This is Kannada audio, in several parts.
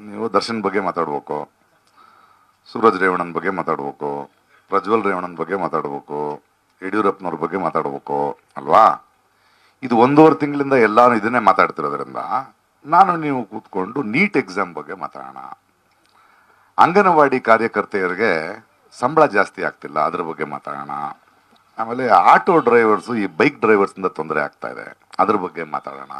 ನೀವು ದರ್ಶನ್ ಬಗ್ಗೆ ಮಾತಾಡ್ಬೇಕು, ಸೂರಜ್ ರೇವಣ್ಣನ ಬಗ್ಗೆ ಮಾತಾಡ್ಬೇಕು, ಪ್ರಜ್ವಲ್ ರೇವಣ್ಣನ ಬಗ್ಗೆ ಮಾತಾಡ್ಬೇಕು, ಯಡಿಯೂರಪ್ಪನವ್ರ ಬಗ್ಗೆ ಮಾತಾಡ್ಬೇಕು, ಅಲ್ವಾ? ಇದು ಒಂದೂವರೆ ತಿಂಗಳಿಂದ ಎಲ್ಲಾನು ಇದನ್ನೇ ಮಾತಾಡ್ತಿರೋದ್ರಿಂದ ನಾನು ನೀವು ಕೂತ್ಕೊಂಡು ನೀಟ್ ಎಕ್ಸಾಮ್ ಬಗ್ಗೆ ಮಾತಾಡೋಣ. ಅಂಗನವಾಡಿ ಕಾರ್ಯಕರ್ತೆಯರಿಗೆ ಸಂಬಳ ಜಾಸ್ತಿ ಆಗ್ತಿಲ್ಲ, ಅದ್ರ ಬಗ್ಗೆ ಮಾತಾಡೋಣ. ಆಮೇಲೆ ಆಟೋ ಡ್ರೈವರ್ಸು ಈ ಬೈಕ್ ಡ್ರೈವರ್ಸಿಂದ ತೊಂದರೆ ಆಗ್ತಾ ಇದೆ, ಅದ್ರ ಬಗ್ಗೆ ಮಾತಾಡೋಣ.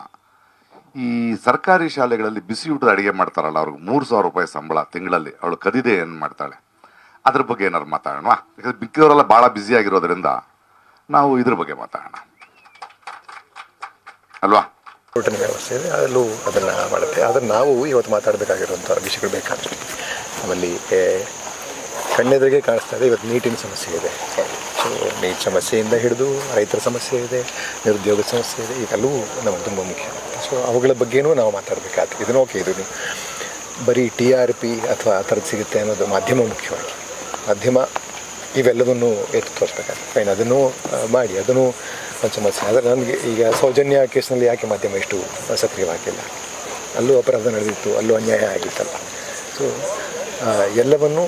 ಈ ಸರ್ಕಾರಿ ಶಾಲೆಗಳಲ್ಲಿ ಬಿಸಿ ಊಟದ ಅಡಿಗೆ ಮಾಡ್ತಾರಲ್ಲ, ಅವ್ರಿಗೆ ಮೂರು ಸಾವಿರ ರೂಪಾಯಿ ಸಂಬಳ ತಿಂಗಳಲ್ಲಿ. ಅವಳು ಕದಿದೆ ಏನು ಮಾಡ್ತಾಳೆ? ಅದ್ರ ಬಗ್ಗೆ ಏನಾದ್ರು ಮಾತಾಡೋಣ? ಯಾಕಂದ್ರೆ ಬಿಕ್ಕಿದವರೆಲ್ಲ ಭಾಳ ಬ್ಯುಸಿ ಆಗಿರೋದ್ರಿಂದ ನಾವು ಇದ್ರ ಬಗ್ಗೆ ಮಾತಾಡೋಣ. ಅಲ್ವಾ? ಊಟನ ವ್ಯವಸ್ಥೆ ಇದೆ. ಅಲ್ಲೂ ಅದನ್ನು ಮಾಡುತ್ತೆ. ಆದರೆ ನಾವು ಇವತ್ತು ಮಾತಾಡಬೇಕಾಗಿರುವಂಥ ವಿಷಯಗಳು ಬೇಕಾದರೆ ನಮ್ಮಲ್ಲಿ ಕಣ್ಣೆದುರಿಗೆ ಕಾಣಿಸ್ತಾ ಇದೆ. ಇವತ್ತು ನೀಟಿನ ಸಮಸ್ಯೆ ಇದೆ. ಸೊ ನೀಟ್ ಸಮಸ್ಯೆಯಿಂದ ಹಿಡಿದು ರೈತರ ಸಮಸ್ಯೆ ಇದೆ ನಿರುದ್ಯೋಗ ಸಮಸ್ಯೆ ಇದೆ. ಇವೆಲ್ಲವೂ ನಮಗೆ ತುಂಬ ಮುಖ್ಯ. ಸೊ ಅವುಗಳ ಬಗ್ಗೆನೂ ನಾವು ಮಾತಾಡಬೇಕಾಗ್ತದೆ. ಇದನ್ನು ಓಕೆ ಇದು ಬರೀ ಟಿ ಆರ್ ಪಿ ಅಥವಾ ಆ ಥರದ್ದು ಸಿಗುತ್ತೆ ಅನ್ನೋದು ಮಾಧ್ಯಮ ಮುಖ್ಯವಾಗಿ. ಮಾಧ್ಯಮ ಇವೆಲ್ಲದನ್ನು ಎತ್ತು ತೋರಿಸ್ಬೇಕಾಗ್ತದೆ. ಫೈನ್ ಅದನ್ನು ಮಾಡಿ, ಅದನ್ನು ಒಂದು ಸಮಸ್ಯೆ ಆದರೆ ನನಗೆ ಈಗ ಸೌಜನ್ಯ ಕೇಸ್ನಲ್ಲಿ ಯಾಕೆ ಮಾಧ್ಯಮ ಇಷ್ಟು ಸಕ್ರಿಯವಾಗಿಲ್ಲ? ಅಲ್ಲೂ ಅಪರಾಧ ನಡೆದಿತ್ತು, ಅಲ್ಲೂ ಅನ್ಯಾಯ ಆಗಿತ್ತಲ್ಲ. ಸೊ ಎಲ್ಲವನ್ನು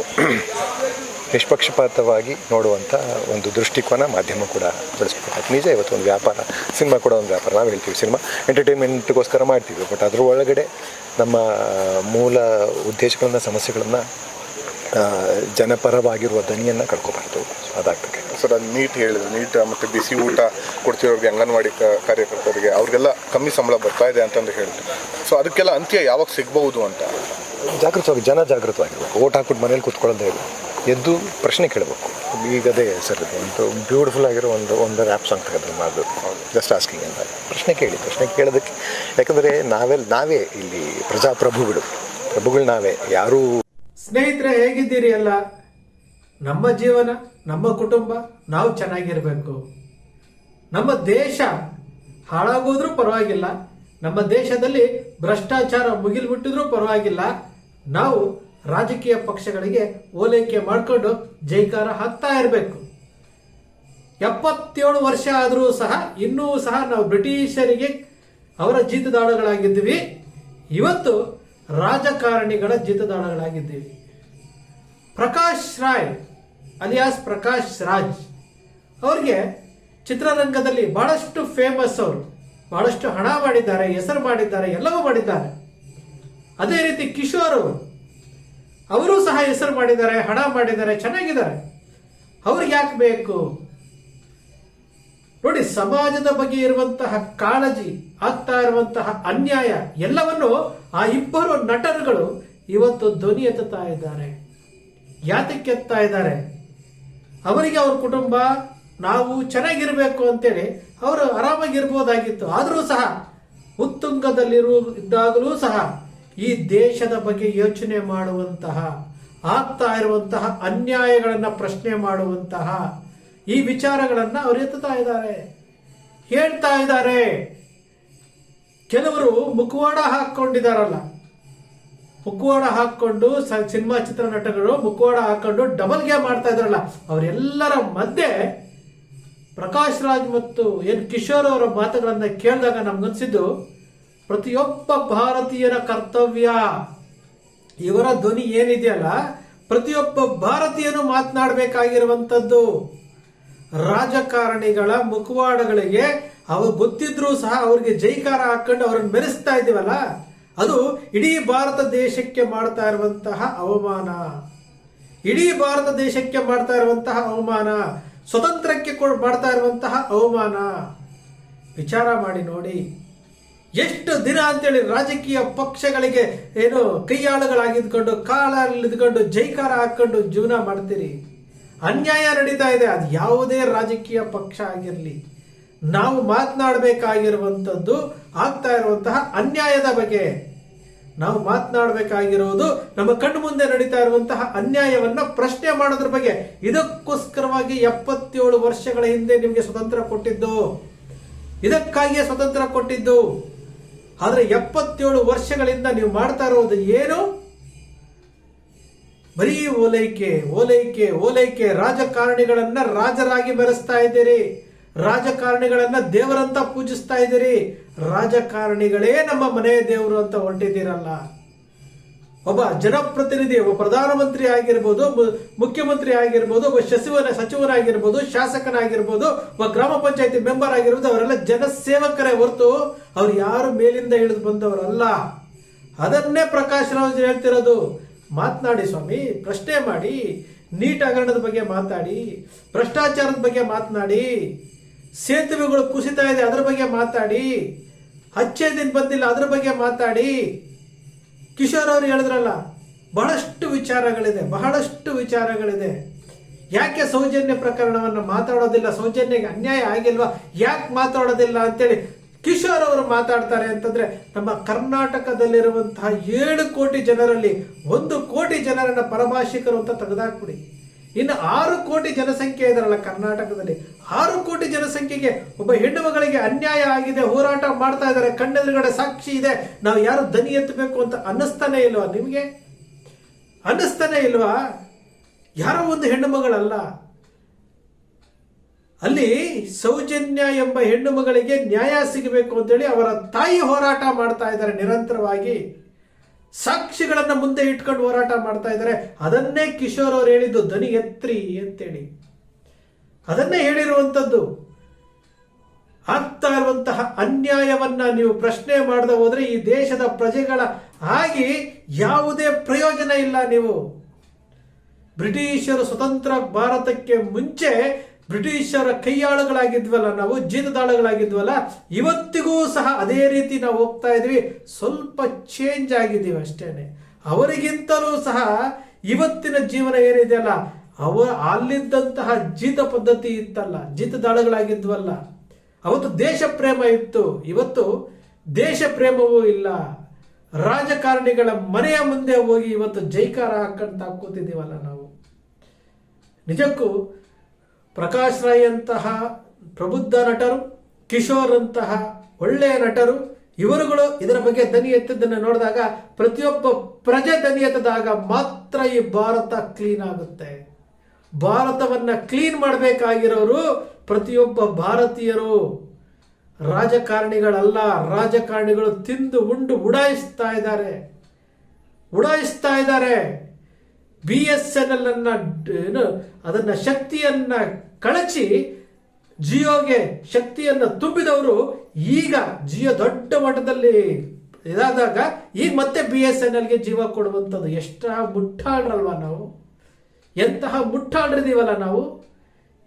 ನಿಷ್ಪಕ್ಷಪಾತವಾಗಿ ನೋಡುವಂಥ ಒಂದು ದೃಷ್ಟಿಕೋನ ಮಾಧ್ಯಮ ಕೂಡ ಬೆಳೆಸ್ಬೇಕಾಗ್ತದೆ ನಿಜ ಇವತ್ತು ಒಂದು ವ್ಯಾಪಾರ ಸಿನಿಮಾ ಕೂಡ ಒಂದು ವ್ಯಾಪಾರ. ನಾವು ಹೇಳ್ತೀವಿ ಸಿನಿಮಾ ಎಂಟರ್ಟೈನ್ಮೆಂಟ್ಗೋಸ್ಕರ ಮಾಡ್ತೀವಿ. ಬಟ್ ಅದ್ರ ಒಳಗಡೆ ನಮ್ಮ ಮೂಲ ಉದ್ದೇಶಗಳನ್ನ ಸಮಸ್ಯೆಗಳನ್ನು ಜನಪರವಾಗಿರುವ ದನಿಯನ್ನು ಕಳ್ಕೊಬಾರ್ದು. ಸೊ ಅದಾಗಬೇಕು ಸರ್ ಅದು ನೀಟ್ ಹೇಳಿದ್ರು. ನೀಟ್ ಮತ್ತು ಬಿಸಿ ಊಟ ಕೊಡ್ತಿರೋರಿಗೆ ಅಂಗನವಾಡಿ ಕಾರ್ಯಕರ್ತರಿಗೆ ಅವ್ರಿಗೆಲ್ಲ ಕಮ್ಮಿ ಸಂಬಳ ಬರ್ತಾ ಇದೆ ಅಂತಂದು ಹೇಳಿದ್ರು. ಸೊ ಅದಕ್ಕೆಲ್ಲ ಅಂತ್ಯ ಯಾವಾಗ ಸಿಗ್ಬಹುದು ಅಂತ? ಜಾಗೃತವಾಗಿ ಜನ ಜಾಗೃತವಾಗಿರ್ಬೇಕು. ಓಟ್ ಹಾಕ್ಬಿಟ್ಟು ಮನೇಲಿ ಕೂತ್ಕೊಳ್ಳೋದೇ ಇಲ್ಲ. ಎದ್ದು ಪ್ರಶ್ನೆ ಕೇಳಬೇಕು. ಈಗ ಅದೇ ಸರ್, ಒಂದು ಬ್ಯೂಟಿಫುಲ್ ಆಗಿರೋ ಒಂದು ಒಂದು ರ್ಯಾಪ್ ಸಾಂಗ್ ತೆಗೆದ್ರೆ ಮಾಡೋದು. ಜಸ್ಟ್ ಆಸ್ಕಿಂಗ್ ಅಂತ. ಪ್ರಶ್ನೆ ಕೇಳಿ, ಪ್ರಶ್ನೆ ಕೇಳೋದಕ್ಕೆ. ಯಾಕಂದರೆ ನಾವೆಲ್ಲ ನಾವೇ ಇಲ್ಲಿ ಪ್ರಜಾಪ್ರಭುಗಳು. ಪ್ರಭುಗಳು ನಾವೇ, ಯಾರೂ ಸ್ನೇಹಿತರೆ, ಹೇಗಿದ್ದೀರಿ ಅಲ್ಲ ನಮ್ಮ ಜೀವನ, ನಮ್ಮ ಕುಟುಂಬ, ನಾವು ಚೆನ್ನಾಗಿರಬೇಕು. ನಮ್ಮ ದೇಶ ಹಾಳಾಗೋದ್ರೂ ಪರವಾಗಿಲ್ಲ. ನಮ್ಮ ದೇಶದಲ್ಲಿ ಭ್ರಷ್ಟಾಚಾರ ಮುಗಿಲ್ಬಿಟ್ಟಿದ್ರೂ ಪರವಾಗಿಲ್ಲ. ನಾವು ರಾಜಕೀಯ ಪಕ್ಷಗಳಿಗೆ ಓಲೈಕೆ ಮಾಡಿಕೊಂಡು ಜೈಕಾರ ಹಾಕ್ತಾ ಇರಬೇಕು. ಎಪ್ಪತ್ತೇಳು ವರ್ಷ ಆದರೂ ಸಹ, ಇನ್ನೂ ಸಹ ನಾವು ಬ್ರಿಟಿಷರಿಗೆ ಅವರ ಜೀತದಾಳಗಳಾಗಿದ್ದೀವಿ. ಇವತ್ತು ರಾಜಕಾರಣಿಗಳ ಜೀತದಾಳಗಳಾಗಿದ್ದೀವಿ. ಪ್ರಕಾಶ್ ರಾಯ್, ಅಲಿಯಾಸ್ ಪ್ರಕಾಶ್ ರಾಜ್, ಅವ್ರಿಗೆ ಚಿತ್ರರಂಗದಲ್ಲಿ ಬಹಳಷ್ಟು ಫೇಮಸ್ ಅವರು. ಬಹಳಷ್ಟು ಹಣ ಮಾಡಿದ್ದಾರೆ, ಹೆಸರು ಮಾಡಿದ್ದಾರೆ, ಎಲ್ಲವೂ ಮಾಡಿದ್ದಾರೆ. ಅದೇ ರೀತಿ ಕಿಶೋರ್ ಅವರು ಅವರು ಸಹ ಹೆಸರು ಮಾಡಿದ್ದಾರೆ, ಹಣ ಮಾಡಿದ್ದಾರೆ, ಚೆನ್ನಾಗಿದ್ದಾರೆ. ಅವ್ರಿಗೆ ಯಾಕೆ ಬೇಕು? ನೋಡಿ, ಸಮಾಜದ ಬಗ್ಗೆ ಇರುವಂತಹ ಕಾಳಜಿ, ಆಗ್ತಾ ಇರುವಂತಹ ಅನ್ಯಾಯ, ಎಲ್ಲವನ್ನು ಆ ಇಬ್ಬರು ನಟರುಗಳು ಇವತ್ತು ಧ್ವನಿ ಎತ್ತುತ್ತಾ ಇದ್ದಾರೆ. ಯಾತಕ್ಕೆತ್ತಾ ಇದ್ದಾರೆ? ಅವರಿಗೆ ಅವ್ರ ಕುಟುಂಬ, ನಾವು ಚೆನ್ನಾಗಿರಬೇಕು ಅಂತೇಳಿ ಅವರು ಆರಾಮಾಗಿರ್ಬೋದಾಗಿತ್ತು. ಆದರೂ ಸಹ ಉತ್ತುಂಗದಲ್ಲಿರು ಇದ್ದಾಗಲೂ ಸಹ ಈ ದೇಶದ ಬಗ್ಗೆ ಯೋಚನೆ ಮಾಡುವಂತಹ, ಆಗ್ತಾ ಇರುವಂತಹ ಅನ್ಯಾಯಗಳನ್ನು ಪ್ರಶ್ನೆ ಮಾಡುವಂತಹ ಈ ವಿಚಾರಗಳನ್ನು ಅವರು ಎತ್ತುತ್ತಾ ಇದ್ದಾರೆ. ಹೇಳ್ತಾ ಇದ್ದಾರೆ. ಕೆಲವರು ಮುಖವಾಡ ಹಾಕ್ಕೊಂಡಿದಾರಲ್ಲ ಮುಖವಾಡ ಹಾಕೊಂಡು ಸ- ಸಿನಿಮಾ ಚಿತ್ರ ನಟಗಳು ಮುಖವಾಡ ಹಾಕೊಂಡು ಡಬಲ್ ಗೇಮ್ ಮಾಡ್ತಾ ಇದ್ರಲ್ಲ ಅವರೆಲ್ಲರ ಮಧ್ಯೆ ಪ್ರಕಾಶ್ ರಾಜ್ ಮತ್ತು ಎನ್ ಕಿಶೋರ್ ಅವರ ಮಾತುಗಳನ್ನ ಕೇಳಿದಾಗ ನಮ್ಗನ್ಸಿದ್ದು ಪ್ರತಿಯೊಬ್ಬ ಭಾರತೀಯರ ಕರ್ತವ್ಯ. ಇವರ ಧ್ವನಿ ಏನಿದೆಯಲ್ಲ ಪ್ರತಿಯೊಬ್ಬ ಭಾರತೀಯನು ಮಾತನಾಡಬೇಕಾಗಿರುವಂಥದ್ದು. ರಾಜಕಾರಣಿಗಳ ಮುಖವಾಡಗಳಿಗೆ ಅವರು ಗೊತ್ತಿದ್ರೂ ಸಹ ಅವರಿಗೆ ಜೈಕಾರ ಹಾಕೊಂಡು ಅವರನ್ನು ಮೆರೆಸ್ತಾ ಇದೀವಲ್ಲ ಅದು ಇಡೀ ಭಾರತ ದೇಶಕ್ಕೆ ಮಾಡ್ತಾ ಇರುವಂತಹ ಅವಮಾನ. ಇಡೀ ಭಾರತ ದೇಶಕ್ಕೆ ಮಾಡ್ತಾ ಇರುವಂತಹ ಅವಮಾನ, ಸ್ವತಂತ್ರಕ್ಕೆ ಮಾಡ್ತಾ ಇರುವಂತಹ ಅವಮಾನ. ವಿಚಾರ ಮಾಡಿ ನೋಡಿ. ಎಷ್ಟು ದಿನ ಅಂತೇಳಿ ರಾಜಕೀಯ ಪಕ್ಷಗಳಿಗೆ ಏನು ಕೈಯಾಳುಗಳಾಗಿದ್ಕೊಂಡು ಕಾಲಲ್ಲಿದ್ಕೊಂಡು ಜೈಕಾರ ಹಾಕೊಂಡು ಜೀವನ ಮಾಡ್ತೀರಿ? ಅನ್ಯಾಯ ನಡೀತಾ ಇದೆ, ಅದು ಯಾವುದೇ ರಾಜಕೀಯ ಪಕ್ಷ ಆಗಿರಲಿ. ನಾವು ಮಾತನಾಡಬೇಕಾಗಿರುವಂಥದ್ದು ಆಗ್ತಾ ಇರುವಂತಹ ಅನ್ಯಾಯದ ಬಗ್ಗೆ. ನಾವು ಮಾತನಾಡಬೇಕಾಗಿರೋದು ನಮ್ಮ ಕಣ್ಣು ಮುಂದೆ ನಡೀತಾ ಇರುವಂತಹ ಅನ್ಯಾಯವನ್ನ ಪ್ರಶ್ನೆ ಮಾಡೋದ್ರ ಬಗ್ಗೆ. ಇದಕ್ಕೋಸ್ಕರವಾಗಿ ಎಪ್ಪತ್ತೇಳು ವರ್ಷಗಳ ಹಿಂದೆ ನಿಮಗೆ ಸ್ವತಂತ್ರ ಕೊಟ್ಟಿದ್ದು. ಇದಕ್ಕಾಗಿಯೇ ಸ್ವತಂತ್ರ ಕೊಟ್ಟಿದ್ದು. ಆದ್ರೆ ಎಪ್ಪತ್ತೇಳು ವರ್ಷಗಳಿಂದ ನೀವು ಮಾಡ್ತಾ ಇರೋದು ಏನು? ಬರೀ ಓಲೈಕೆ ಓಲೈಕೆ ಓಲೈಕೆ. ರಾಜಕಾರಣಿಗಳನ್ನ ರಾಜರಾಗಿ ಬೆರೆಸ್ತಾ ಇದ್ದೀರಿ. ರಾಜಕಾರಣಿಗಳನ್ನ ದೇವರಂತ ಪೂಜಿಸ್ತಾ ಇದ್ದೀರಿ. ರಾಜಕಾರಣಿಗಳೇ ನಮ್ಮ ಮನೆಯ ದೇವರು ಅಂತ ಹೊರಟಿದ್ದೀರಲ್ಲ ಒಬ್ಬ ಜನಪ್ರತಿನಿಧಿ, ಒಬ್ಬ ಪ್ರಧಾನಮಂತ್ರಿ ಆಗಿರ್ಬೋದು ಮುಖ್ಯಮಂತ್ರಿ ಆಗಿರ್ಬೋದು, ಒಬ್ಬ ಸಚಿವನ ಸಚಿವರಾಗಿರ್ಬೋದು ಶಾಸಕನಾಗಿರ್ಬೋದು, ಒಬ್ಬ ಗ್ರಾಮ ಪಂಚಾಯತಿ ಮೆಂಬರ್ ಆಗಿರ್ಬೋದು, ಅವರೆಲ್ಲ ಜನಸೇವಕರೇ ಹೊರತು ಅವ್ರು ಯಾರು ಮೇಲಿಂದ ಇಳಿದು ಬಂದವರಲ್ಲ. ಅದನ್ನೇ ಪ್ರಕಾಶ್ ರಾವ್ ಹೇಳ್ತಿರೋದು. ಮಾತನಾಡಿ ಸ್ವಾಮಿ, ಪ್ರಶ್ನೆ ಮಾಡಿ ನೀಟ್ ಹಗರಣದ ಬಗ್ಗೆ ಮಾತಾಡಿ, ಭ್ರಷ್ಟಾಚಾರದ ಬಗ್ಗೆ ಮಾತನಾಡಿ, ಸೇತುವೆಗಳು ಕುಸಿತಾ ಇದೆ ಅದರ ಬಗ್ಗೆ ಮಾತಾಡಿ, ಹಚ್ಚೆ ದಿನ ಬಂದಿಲ್ಲ ಅದ್ರ ಬಗ್ಗೆ ಮಾತಾಡಿ ಕಿಶೋರ್ ಅವರು ಹೇಳಿದ್ರಲ್ಲ, ಬಹಳಷ್ಟು ವಿಚಾರಗಳಿದೆ ಬಹಳಷ್ಟು ವಿಚಾರಗಳಿದೆ. ಯಾಕೆ ಸೌಜನ್ಯ ಪ್ರಕರಣವನ್ನು ಮಾತಾಡೋದಿಲ್ಲ? ಸೌಜನ್ಯಗೆ ಅನ್ಯಾಯ ಆಗಿಲ್ವಾ? ಯಾಕೆ ಮಾತಾಡೋದಿಲ್ಲ ಅಂತೇಳಿ ಕಿಶೋರ್ ಅವರು ಮಾತಾಡ್ತಾರೆ ಅಂತಂದ್ರೆ, ನಮ್ಮ ಕರ್ನಾಟಕದಲ್ಲಿರುವಂತಹ ಏಳು ಕೋಟಿ ಜನರಲ್ಲಿ ಒಂದು ಕೋಟಿ ಜನರನ್ನ ಪರಭಾಷಿಕರು ಅಂತ ತೆಗೆದಾಕ್ಬಿಡಿ. ಇನ್ನು ಆರು ಕೋಟಿ ಜನಸಂಖ್ಯೆ ಇದಾರಲ್ಲ ಕರ್ನಾಟಕದಲ್ಲಿ. ಆರು ಕೋಟಿ ಜನಸಂಖ್ಯೆಗೆ ಒಬ್ಬ ಹೆಣ್ಣು ಮಗಳಿಗೆ ಅನ್ಯಾಯ ಆಗಿದೆ, ಹೋರಾಟ ಮಾಡ್ತಾ ಇದ್ದಾರೆ, ಕಣ್ಣೆದುರುಗಡೆ ಸಾಕ್ಷಿ ಇದೆ. ನಾವು ಯಾರು ದನಿ ಎತ್ತಬೇಕು ಅಂತ ಅನ್ನಿಸ್ತಾನೆ ಇಲ್ವಾ ನಿಮಗೆ? ಅನ್ನಿಸ್ತಾನೆ ಇಲ್ವಾ? ಯಾರೋ ಒಂದು ಹೆಣ್ಣು ಮಗಳಲ್ಲ. ಅಲ್ಲಿ ಸೌಜನ್ಯ ಎಂಬ ಹೆಣ್ಣು ಮಗಳಿಗೆ ನ್ಯಾಯ ಸಿಗಬೇಕು ಅಂತೇಳಿ ಅವರ ತಾಯಿ ಹೋರಾಟ ಮಾಡ್ತಾ ಇದ್ದಾರೆ ನಿರಂತರವಾಗಿ. ಸಾಕ್ಷಿಗಳನ್ನ ಮುಂದೆ ಇಟ್ಕೊಂಡು ಹೋರಾಟ ಮಾಡ್ತಾ ಇದ್ದಾರೆ. ಅದನ್ನೇ ಕಿಶೋರ್ ಅವರು ಹೇಳಿದ್ದು ದನಿ ಎತ್ರಿ ಅಂತೇಳಿ. ಅದನ್ನೇ ಹೇಳಿರುವಂಥದ್ದು. ಆಗ್ತಾ ಇರುವಂತಹ ಅನ್ಯಾಯವನ್ನ ನೀವು ಪ್ರಶ್ನೆ ಮಾಡದೆ ಹೋದ್ರೆ ಈ ದೇಶದ ಪ್ರಜೆಗಳ ಆಗಿ ಯಾವುದೇ ಪ್ರಯೋಜನ ಇಲ್ಲ ನೀವು. ಬ್ರಿಟಿಷರು ಸ್ವತಂತ್ರ ಭಾರತಕ್ಕೆ ಮುಂಚೆ ಬ್ರಿಟಿಷರ ಕೈಯಾಳುಗಳಾಗಿದ್ವಲ್ಲ ನಾವು, ಜೀತದಾಳುಗಳಾಗಿದ್ವಲ್ಲ, ಇವತ್ತಿಗೂ ಸಹ ಅದೇ ರೀತಿ ನಾವು ಹೋಗ್ತಾ ಇದ್ವಿ. ಸ್ವಲ್ಪ ಚೇಂಜ್ ಆಗಿದ್ದೀವಿ ಅಷ್ಟೇನೆ. ಅವರಿಗಿಂತಲೂ ಸಹ ಇವತ್ತಿನ ಜೀವನ ಏನಿದೆಯಲ್ಲ ಅವ ಅಲ್ಲಿದ್ದಂತಹ ಜೀತ ಪದ್ಧತಿ ಇತ್ತಲ್ಲ, ಜೀತ ಜೀತದಾಳುಗಳಾಗಿದ್ವಲ್ಲ ಅವತ್ತು ದೇಶ ಪ್ರೇಮ ಇತ್ತು. ಇವತ್ತು ದೇಶ ಪ್ರೇಮವೂ ಇಲ್ಲ. ರಾಜಕಾರಣಿಗಳ ಮನೆಯ ಮುಂದೆ ಹೋಗಿ ಇವತ್ತು ಜೈಕಾರ ಹಾಕಂತ ಕೂತಿದ್ದೀವಲ್ಲ ನಾವು. ನಿಜಕ್ಕೂ ಪ್ರಕಾಶ್ ರಾಯ್ ಅಂತಹ ಪ್ರಬುದ್ಧ ನಟರು, ಕಿಶೋರ್ ಅಂತಹ ಒಳ್ಳೆಯ ನಟರು, ಇವರುಗಳು ಇದರ ಬಗ್ಗೆ ದನಿ ಎತ್ತಿದ್ದನ್ನು ನೋಡಿದಾಗ ಪ್ರತಿಯೊಬ್ಬ ಪ್ರಜೆ ದನಿ ಎತ್ತದಾಗ ಮಾತ್ರ ಈ ಭಾರತ ಕ್ಲೀನ್ ಆಗುತ್ತೆ. ಭಾರತವನ್ನ ಕ್ಲೀನ್ ಮಾಡಬೇಕಾಗಿರೋರು ಪ್ರತಿಯೊಬ್ಬ ಭಾರತೀಯರು. ರಾಜಕಾರಣಿಗಳಲ್ಲ, ರಾಜಕಾರಣಿಗಳು ತಿಂದು ಉಂಡು ಉಡಾಯಿಸ್ತಾ ಇದ್ದಾರೆ. ಉಡಾಯಿಸ್ತಾ ಇದ್ದಾರೆ. ಬಿ ಎಸ್ ಎನ್ ಎಲ್ ಅನ್ನ, ಏನು, ಅದನ್ನ ಶಕ್ತಿಯನ್ನ ಕಳಚಿ ಜಿಯೋಗೆ ಶಕ್ತಿಯನ್ನ ತುಂಬಿದವರು ಈಗ ಜಿಯೋ ದೊಡ್ಡ ಮಟ್ಟದಲ್ಲಿ ಇದಾದಾಗ ಈಗ ಮತ್ತೆ ಬಿ ಎಸ್ ಎನ್ ಎಲ್ಗೆ ಜೀವ ಕೊಡುವಂಥದ್ದು. ಎಷ್ಟ ಮುಟ್ಟಾಡ್ರಲ್ವಾ ನಾವು? ಎಂತಹ ಮುಟ್ಟಾಡ್ರಿದೀವಲ್ಲ ನಾವು?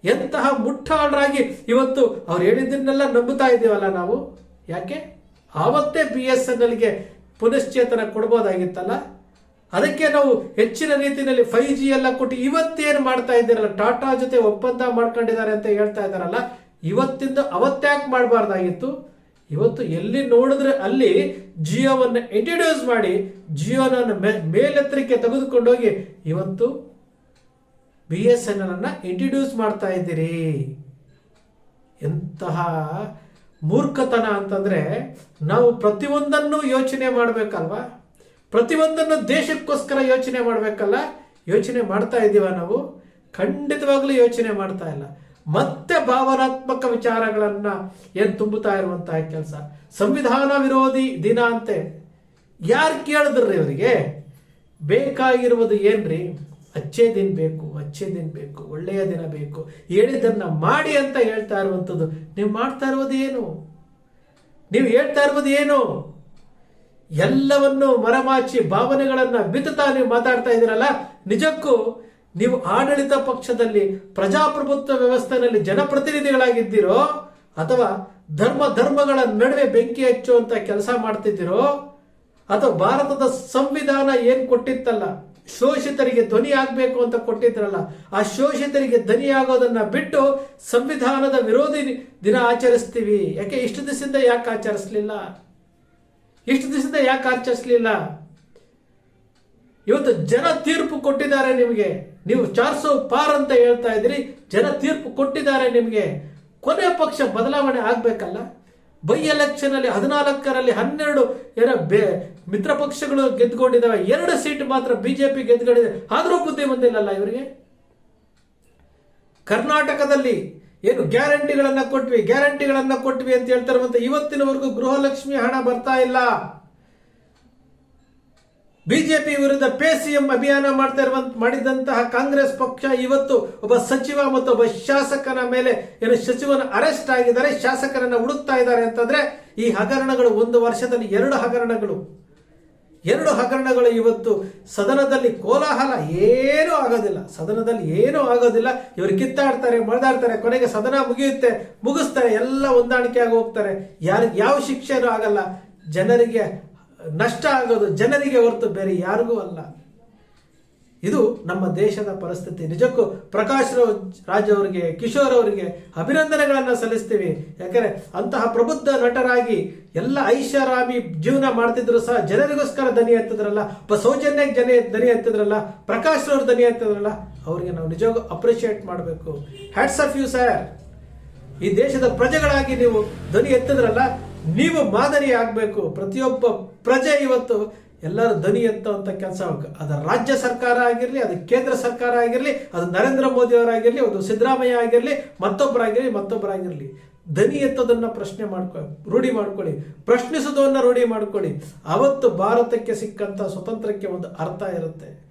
ಎಂತಹ ಮುಟ್ಟಾಡ್ರಾಗಿ ಇವತ್ತು ಅವ್ರು ಹೇಳಿದ್ದನ್ನೆಲ್ಲ ನಂಬುತ್ತಾ ಇದ್ದೀವಲ್ಲ ನಾವು? ಯಾಕೆ? ಆವತ್ತೇ ಬಿ ಎಸ್ ಎನ್ ಎಲ್ಗೆ ಪುನಶ್ಚೇತನ ಕೊಡ್ಬೋದಾಗಿತ್ತಲ್ಲ? ಅದಕ್ಕೆ ನಾವು ಹೆಚ್ಚಿನ ರೀತಿಯಲ್ಲಿ ಫೈವ್ ಜಿ ಎಲ್ಲ ಕೊಟ್ಟು ಇವತ್ತೇನು ಮಾಡ್ತಾ ಇದ್ದೀರಲ್ಲ? ಟಾಟಾ ಜೊತೆ ಒಪ್ಪಂದ ಮಾಡ್ಕೊಂಡಿದ್ದಾರೆ ಅಂತ ಹೇಳ್ತಾ ಇದ್ದಾರಲ್ಲ? ಇವತ್ತಿಂದ ಅವತ್ತ್ಯಾಕೆ ಮಾಡಬಾರ್ದಾಗಿತ್ತು? ಇವತ್ತು ಎಲ್ಲಿ ನೋಡಿದ್ರೆ ಅಲ್ಲಿ ಜಿಯೋವನ್ನು ಇಂಟ್ರಡ್ಯೂಸ್ ಮಾಡಿ ಜಿಯೋನ ಮೇಲೆತ್ತರಿಕೆ ತೆಗೆದುಕೊಂಡೋಗಿ ಇವತ್ತು ಬಿ ಎಸ್ ಎನ್ ಎಲ್ ಅನ್ನ ಇಂಟ್ರಡ್ಯೂಸ್ ಮಾಡ್ತಾ ಇದ್ದೀರಿ. ಎಂತಹ ಮೂರ್ಖತನ ಅಂತಂದ್ರೆ ನಾವು ಪ್ರತಿಯೊಂದನ್ನು ಯೋಚನೆ ಮಾಡಬೇಕಲ್ವಾ? ಪ್ರತಿಯೊಂದನ್ನು ದೇಶಕ್ಕೋಸ್ಕರ ಯೋಚನೆ ಮಾಡಬೇಕಲ್ಲ? ಯೋಚನೆ ಮಾಡ್ತಾ ಇದ್ದೀವ ನಾವು? ಖಂಡಿತವಾಗಲೂ ಯೋಚನೆ ಮಾಡ್ತಾ ಇಲ್ಲ. ಮತ್ತೆ ಭಾವನಾತ್ಮಕ ವಿಚಾರಗಳನ್ನು ಏನು ತುಂಬುತ್ತಾ ಇರುವಂತಹ ಕೆಲಸ? ಸಂವಿಧಾನ ವಿರೋಧಿ ದಿನ ಅಂತೆ. ಯಾರು ಕೇಳಿದ್ರಿ ಅವರಿಗೆ? ಬೇಕಾಗಿರುವುದು ಏನ್ರಿ? ಅಚ್ಚೇ ದಿನ ಬೇಕು ಅಚ್ಚೇ ದಿನ ಬೇಕು, ಒಳ್ಳೆಯ ದಿನ ಬೇಕು. ಹೇಳಿದ್ದನ್ನು ಮಾಡಿ ಅಂತ ಹೇಳ್ತಾ ಇರುವಂಥದ್ದು. ನೀವು ಮಾಡ್ತಾ ಇರೋದು ಏನು? ನೀವು ಹೇಳ್ತಾ ಇರೋದು ಏನು? ಎಲ್ಲವನ್ನು ಮರಮಾಚಿ ಭಾವನೆಗಳನ್ನ ಬಿತ್ತುತ್ತಾ ನೀವು ಮಾತಾಡ್ತಾ ಇದ್ದೀರಲ್ಲ? ನಿಜಕ್ಕೂ ನೀವು ಆಡಳಿತ ಪಕ್ಷದಲ್ಲಿ, ಪ್ರಜಾಪ್ರಭುತ್ವ ವ್ಯವಸ್ಥೆಯಲ್ಲಿ ಜನಪ್ರತಿನಿಧಿಗಳಾಗಿದ್ದೀರೋ, ಅಥವಾ ಧರ್ಮ ಧರ್ಮಗಳ ನಡುವೆ ಬೆಂಕಿ ಹಚ್ಚುವಂತ ಕೆಲಸ ಮಾಡ್ತಿದ್ದೀರೋ, ಅಥವಾ ಭಾರತದ ಸಂವಿಧಾನ ಏನು ಕೊಟ್ಟಿತ್ತಲ್ಲ? ಶೋಷಿತರಿಗೆ ಧ್ವನಿ ಆಗಬೇಕು ಅಂತ ಕೊಟ್ಟಿದ್ರಲ್ಲ, ಆ ಶೋಷಿತರಿಗೆ ಧ್ವನಿ ಆಗೋದನ್ನ ಬಿಟ್ಟು ಸಂವಿಧಾನದ ವಿರೋಧಿ ದಿನ ಆಚರಿಸ್ತೀವಿ. ಯಾಕೆ ಇಷ್ಟು ದಿವಸದಿಂದ ಯಾಕೆ ಆಚರಿಸ್ಲಿಲ್ಲ? ಇಷ್ಟು ದಿವಸದಿಂದ ಯಾಕೆ ಆಚರಿಸ್ಲಿಲ್ಲ? ಇವತ್ತು ಜನ ತೀರ್ಪು ಕೊಟ್ಟಿದ್ದಾರೆ ನಿಮಗೆ. ನೀವು ಚಾರ್ಸೋ ಪಾರ್ ಅಂತ ಹೇಳ್ತಾ ಇದ್ದೀರಿ, ಜನ ತೀರ್ಪು ಕೊಟ್ಟಿದ್ದಾರೆ ನಿಮಗೆ. ಕೊನೆ ಪಕ್ಷ ಬದಲಾವಣೆ ಆಗ್ಬೇಕಲ್ಲ? ಬೈ ಎಲೆಕ್ಷನಲ್ಲಿ ಹದಿನಾಲ್ಕರಲ್ಲಿ ಹನ್ನೆರಡು ಏನೋ ಬೇ, ಮಿತ್ರ ಪಕ್ಷಗಳು ಗೆದ್ಕೊಂಡಿದ್ದಾವೆ ಎರಡು ಸೀಟ್ ಮಾತ್ರ ಬಿಜೆಪಿ ಗೆದ್ಕೊಂಡಿದೆ ಆದರೂ ಬುದ್ಧಿ ಬಂದಿಲ್ಲಲ್ಲ ಇವರಿಗೆ? ಕರ್ನಾಟಕದಲ್ಲಿ ಏನು ಗ್ಯಾರಂಟಿಗಳನ್ನ ಕೊಟ್ವಿ ಗ್ಯಾರಂಟಿಗಳನ್ನ ಕೊಟ್ವಿ ಅಂತ ಹೇಳ್ತಾರೆ ಮತ್ತೆ ಇವತ್ತಿನವರೆಗೂ ಗೃಹಲಕ್ಷ್ಮಿ ಹಣ ಬರ್ತಾ ಇಲ್ಲ. ಬಿಜೆಪಿ ವಿರುದ್ಧ ಪೇ ಸಿಎಂ ಅಭಿಯಾನ ಮಾಡ್ತಾ ಇರುವಂತ ಮಾಡಿದಂತಹ ಕಾಂಗ್ರೆಸ್ ಪಕ್ಷ ಇವತ್ತು ಒಬ್ಬ ಸಚಿವ ಮತ್ತು ಒಬ್ಬ ಶಾಸಕನ ಮೇಲೆ ಏನು ಸಚಿವನ ಅರೆಸ್ಟ್ ಆಗಿದ್ದಾರೆ, ಶಾಸಕರನ್ನ ಹುಡುಕ್ತಾ ಇದ್ದಾರೆ ಅಂತಂದ್ರೆ ಈ ಹಗರಣಗಳು ಒಂದು ವರ್ಷದಲ್ಲಿ ಎರಡು ಹಗರಣಗಳು. ಎರಡು ಹಗರಣಗಳು ಇವತ್ತು ಸದನದಲ್ಲಿ ಕೋಲಾಹಲ ಏನೂ ಆಗೋದಿಲ್ಲ. ಸದನದಲ್ಲಿ ಏನೂ ಆಗೋದಿಲ್ಲ. ಇವರು ಕಿತ್ತಾಡ್ತಾರೆ ಮಳೆದಾಡ್ತಾರೆ ಕೊನೆಗೆ ಸದನ ಮುಗಿಯುತ್ತೆ, ಮುಗಿಸ್ತಾರೆ, ಎಲ್ಲ ಹೊಂದಾಣಿಕೆ ಆಗಿ ಹೋಗ್ತಾರೆ. ಯಾರಿಗೆ ಯಾವ ಶಿಕ್ಷೆನೂ ಆಗಲ್ಲ. ಜನರಿಗೆ ನಷ್ಟ ಆಗೋದು ಜನರಿಗೆ ಹೊರತು ಬೇರೆ ಯಾರಿಗೂ ಅಲ್ಲ. ಇದು ನಮ್ಮ ದೇಶದ ಪರಿಸ್ಥಿತಿ. ನಿಜಕ್ಕೂ ಪ್ರಕಾಶ್ ರಾಜ್ ಅವರಿಗೆ, ಕಿಶೋರ್ ಅವರಿಗೆ ಅಭಿನಂದನೆಗಳನ್ನು ಸಲ್ಲಿಸ್ತೀವಿ. ಯಾಕಂದ್ರೆ ಅಂತಹ ಪ್ರಬುದ್ಧ ನಟರಾಗಿ ಎಲ್ಲ ಐಷಾರಾಮಿ ಜೀವನ ಮಾಡ್ತಿದ್ರು ಸಹ ಜನರಿಗೋಸ್ಕರ ದನಿ ಎತ್ತಿದ್ರಲ್ಲ ಒಬ್ಬ ಸೌಜನ್ಯಕ್ಕೆ ಜನ ದನಿ ಎತ್ತಿದ್ರಲ್ಲ, ಪ್ರಕಾಶ್ ಅವ್ರ ದನಿ ಎತ್ತಿದ್ರಲ್ಲ, ಅವರಿಗೆ ನಾವು ನಿಜವಾಗೂ ಅಪ್ರಿಷಿಯೇಟ್ ಮಾಡಬೇಕು. ಹ್ಯಾಟ್ಸ್ ಆಫ್ ಯು ಸರ್ ಈ ದೇಶದ ಪ್ರಜೆಗಳಾಗಿ ನೀವು ಧ್ವನಿ ಎತ್ತಿದ್ರಲ್ಲ ನೀವು ಮಾದರಿ ಆಗಬೇಕು. ಪ್ರತಿಯೊಬ್ಬ ಪ್ರಜೆ ಇವತ್ತು ಎಲ್ಲರೂ ಧ್ವನಿ ಎತ್ತುವಂಥ ಕೆಲಸ ಅದು ರಾಜ್ಯ ಸರ್ಕಾರ ಆಗಿರಲಿ, ಅದು ಕೇಂದ್ರ ಸರ್ಕಾರ ಆಗಿರಲಿ, ಅದು ನರೇಂದ್ರ ಮೋದಿ ಅವರಾಗಿರಲಿ, ಒಂದು ಸಿದ್ದರಾಮಯ್ಯ ಆಗಿರಲಿ, ಮತ್ತೊಬ್ಬರಾಗಿರಲಿ ಮತ್ತೊಬ್ಬರಾಗಿರಲಿ. ಧ್ವನಿ ಎತ್ತೋದನ್ನು ಪ್ರಶ್ನೆ ಮಾಡ್ಕೊ, ರೂಢಿ ಮಾಡ್ಕೊಳ್ಳಿ. ಪ್ರಶ್ನಿಸೋದನ್ನ ರೂಢಿ ಮಾಡ್ಕೊಳ್ಳಿ. ಅವತ್ತು ಭಾರತಕ್ಕೆ ಸಿಕ್ಕಂತ ಸ್ವತಂತ್ರಕ್ಕೆ ಒಂದು ಅರ್ಥ ಇರುತ್ತೆ.